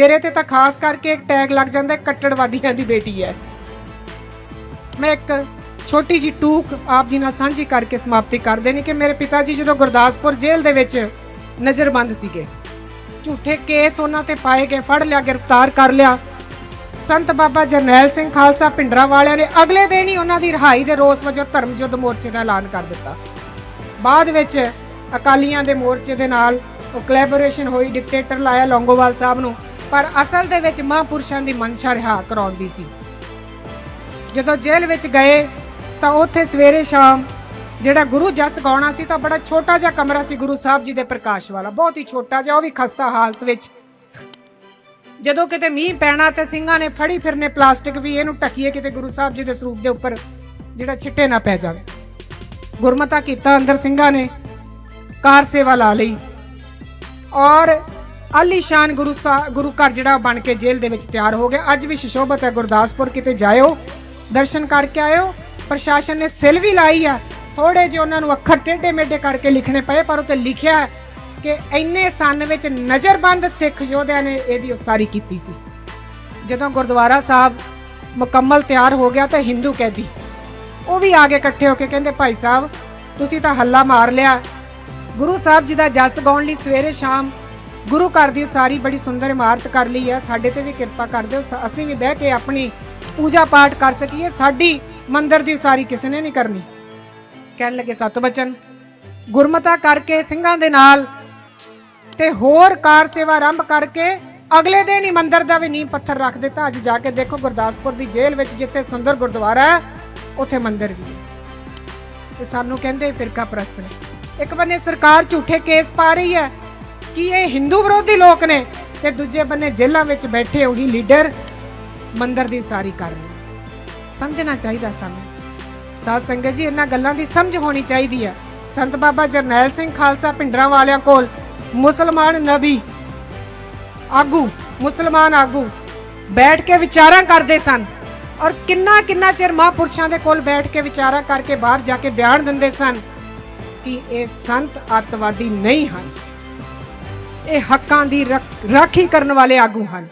ਮੇਰੇ ਤੇ ਤਾਂ ਖਾਸ ਕਰਕੇ ਇੱਕ ਟੈਗ ਲੱਗ ਜਾਂਦਾ ਹੈ, ਕੱਟੜਵਾਦੀਆਂ ਦੀ ਬੇਟੀ ਹੈ। ਮੈਂ ਇੱਕ ਛੋਟੀ ਜੀ ਟੂਕ ਆਪ ਜੀ ਨਾਲ ਸਾਂਝੀ ਕਰਕੇ ਸਮਾਪਤੀ ਕਰ ਦੇਣੀ ਕਿ ਮੇਰੇ ਪਿਤਾ ਜੀ ਜਦੋਂ ਗੁਰਦਾਸਪੁਰ ਜੇਲ੍ਹ ਦੇ ਵਿੱਚ ਨਜ਼ਰਬੰਦ ਸੀਗੇ ਝੂਠੇ ਕੇਸ ਉਹਨਾਂ ਤੇ ਪਾਏ ਗਏ ਫੜ ਲਿਆ ਗ੍ਰਿਫਤਾਰ ਕਰ ਲਿਆ। ਸੰਤ ਬਾਬਾ ਜਰਨੈਲ ਸਿੰਘ ਖਾਲਸਾ ਪਿੰਡਰਾ ਵਾਲਿਆਂ ਨੇ ਅਗਲੇ ਦਿਨ ਹੀ ਉਹਨਾਂ ਦੀ ਰਿਹਾਈ ਦੇ ਰੋਸ ਵਜੋਂ ਧਰਮ ਯੁੱਧ ਮੋਰਚੇ ਦਾ ਐਲਾਨ ਕਰ ਦਿੱਤਾ। ਬਾਅਦ ਵਿੱਚ ਅਕਾਲੀਆਂ ਦੇ ਮੋਰਚੇ ਦੇ ਨਾਲ ਉਹ ਕੋਲੈਬੋਰੇਸ਼ਨ ਹੋਈ ਡਿਕਟੇਟਰ ਲਾਇਆ ਲੌਂਗੋਵਾਲ ਸਾਹਿਬ ਨੂੰ। ਪਰ ਅਸਲ ਦੇ ਵਿੱਚ ਮਹਾਂਪੁਰਸ਼ਾਂ ਦੀ ਮਨਸ਼ਾ ਰਿਹਾ ਕਰਾਉਂਦੀ ਸੀ। ਜਦੋਂ ਜੇਲ੍ਹ ਵਿੱਚ ਗਏ, ਤਾਂ ਉੱਥੇ ਸਵੇਰੇ ਸ਼ਾਮ ਜਿਹੜਾ ਗੁਰੂ ਜਸ ਗਾਉਣਾ ਸੀ, ਤਾਂ ਬੜਾ ਛੋਟਾ ਜਿਹਾ ਕਮਰਾ ਸੀ ਗੁਰੂ ਸਾਹਿਬ ਜੀ ਦੇ ਪ੍ਰਕਾਸ਼ ਵਾਲਾ, ਬਹੁਤ ਹੀ ਛੋਟਾ ਜਿਹਾ, ਉਹ ਵੀ ਖਸਤਾ ਹਾਲਤ ਵਿੱਚ। ਜਦੋਂ ਕਿਤੇ ਮੀਂਹ ਪੈਣਾ ਤੇ ਸਿੰਘਾਂ ਨੇ ਫੜੀ ਫਿਰਨੇ ਪਲਾਸਟਿਕ ਵੀ, ਇਹਨੂੰ ਢੱਕੀਏ ਕਿਤੇ ਗੁਰੂ ਸਾਹਿਬ ਜੀ ਦੇ ਸਰੂਪ ਦੇ ਉੱਪਰ ਜਿਹੜਾ ਛਿੱਟੇ ਨਾ ਪੈ ਜਾਵੇ। ਗੁਰਮਤਾ ਕੀਤਾ ਅੰਦਰ ਸਿੰਘਾਂ ਨੇ, ਕਾਰ ਸੇਵਾ ਲਾ ਲਈ। ਔਰ ਆਲੀਸ਼ਾਨ ਗੁਰੂ ਸਾ- ਗੁਰੂ ਘਰ ਜਿਹੜਾ ਬਣ ਕੇ ਜੇਲ੍ਹ ਦੇ ਵਿੱਚ ਤਿਆਰ ਹੋ ਗਿਆ। ਅੱਜ ਵੀ ਸ਼ਿਸ਼ੋਭਤ ਹੈ ਗੁਰਦਾਸਪੁਰ, ਕਿਤੇ ਜਾਇਓ, ਦਰਸ਼ਨ ਕਰਕੇ ਆਇਓ। ਪ੍ਰਸ਼ਾਸਨ ਨੇ ਸਿਲ ਵੀ ਲਾਈ ਆ। ਥੋੜੇ ਜਿਹੇ ਉਹਨਾਂ ਨੂੰ ਅੱਖਰ ਟੇਢੇ ਮੇਢੇ ਕਰਕੇ ਲਿਖਣੇ ਪਏ, ਪਰ ਉੱਤੇ ਲਿਖਿਆ ਕਿ ਇੰਨੇ ਸੰਨ ਵਿੱਚ ਨਜ਼ਰਬੰਦ ਸਿੱਖ ਯੋਧਿਆਂ ਨੇ ਇਹਦੀ ਉਸਾਰੀ ਕੀਤੀ ਸੀ। ਜਦੋਂ ਗੁਰਦੁਆਰਾ ਸਾਹਿਬ ਮੁਕੰਮਲ ਤਿਆਰ ਹੋ ਗਿਆ ਤਾਂ ਹਿੰਦੂ ਕੈਦੀ ਉਹ ਵੀ ਆ ਕੇ ਇਕੱਠੇ ਹੋ ਕੇ ਕਹਿੰਦੇ, ਭਾਈ ਸਾਹਿਬ, ਤੁਸੀਂ ਤਾਂ ਹੱਲਾ ਮਾਰ ਲਿਆ। ਗੁਰੂ ਸਾਹਿਬ ਜੀ ਦਾ ਜਸ ਗਾਉਣ ਲਈ ਸਵੇਰੇ ਸ਼ਾਮ ਗੁਰੂ ਘਰ ਦੀ ਸਾਰੀ ਬੜੀ ਸੁੰਦਰ ਇਮਾਰਤ ਕਰ ਲਈ ਹੈ। ਸਾਡੇ ਤੇ ਵੀ ਕਿਰਪਾ ਕਰ ਦਿਓ। ਅਸੀਂ ਵੀ ਬਹਿ ਕੇ ਆਪਣੀ ਪੂਜਾ ਪਾਠ ਕਰ ਸਕੀਏ। ਸਾਡੀ ਮੰਦਿਰ ਦੀ ਸਾਰੀ ਕਿਸੇ ਨੇ ਨਹੀਂ ਕਰਨੀ। ਕਹਿਣ ਲੱਗੇ ਸਤ ਬਚਨ ਗੁਰਮਤਾ ਕਰਕੇ, ਸਿੰਘਾਂ ਦੇ ਨਾਲ ਤੇ ਹੋਰ ਕਾਰ ਸੇਵਾ ਆਰੰਭ ਕਰਕੇ ਅਗਲੇ ਦਿਨ ਹੀ ਮੰਦਿਰ ਦਾ ਵੀ ਨੀਂਹ ਪੱਥਰ ਰੱਖ ਦਿੱਤਾ। ਅੱਜ ਜਾ ਕੇ ਦੇਖੋ, ਗੁਰਦਾਸਪੁਰ ਦੀ ਜੇਲ੍ਹ ਵਿੱਚ ਜਿੱਥੇ ਸੁੰਦਰ ਗੁਰਦੁਆਰਾ ਹੈ, ਉੱਥੇ ਮੰਦਿਰ ਵੀ ਹੈ। ਇਹ ਸਾਨੂੰ ਕਹਿੰਦੇ ਫਿਰਕਾ ਪ੍ਰਸਤ ਨੇ। ਇੱਕ ਬੰਨੇ ਸਰਕਾਰ ਝੂਠੇ ਕੇਸ ਪਾ ਰਹੀ ਹੈ। ਕਿ ਇਹ ਹਿੰਦੂ ਵਿਰੋਧੀ ਲੋਕ ਨੇ? ਤੇ ਦੂਜੇ ਬੰਨੇ ਜੇਲ੍ਹਾਂ ਵਿੱਚ ਬੈਠੇ ਉਹੀ ਲੀਡਰ ਮੰਦਰ ਦੀ ਸਾਰੀ ਕਰ ਰਹੇ ਸਮਝਣਾ ਚਾਹੀਦਾ ਸਾਨੂੰ। ਸਾਧ ਸੰਗਤ ਜੀ, ਇਹਨਾਂ ਗੱਲਾਂ ਦੀ ਸਮਝ ਹੋਣੀ ਚਾਹੀਦੀ ਹੈ। ਸੰਤ ਬਾਬਾ ਜਰਨੈਲ ਸਿੰਘ ਖਾਲਸਾ ਪਿੰਡਰਾਂ ਵਾਲਿਆਂ ਕੋਲ ਮੁਸਲਮਾਨ ਨਬੀ ਆਗੂ, ਮੁਸਲਮਾਨ ਆਗੂ ਬੈਠ ਕੇ ਵਿਚਾਰਾਂ ਕਰਦੇ ਸਨ ਔਰ ਕਿੰਨਾ ਕਿੰਨਾ ਚਿਰ ਮਹਾਂਪੁਰਸ਼ਾਂ ਦੇ ਕੋਲ ਬੈਠ ਕੇ ਵਿਚਾਰਾਂ ਕਰਕੇ ਬਾਹਰ ਜਾ ਕੇ ਬਿਆਨ ਦਿੰਦੇ ਸਨ ਕਿ ਇਹ ਸੰਤ ਅੱਤਵਾਦੀ ਨਹੀਂ ਹਨ। ਇਹ ਹੱਕਾਂ ਦੀ ਰੱਖ- ਰਾਖੀ ਕਰਨ ਵਾਲੇ ਆਗੂ ਹਨ।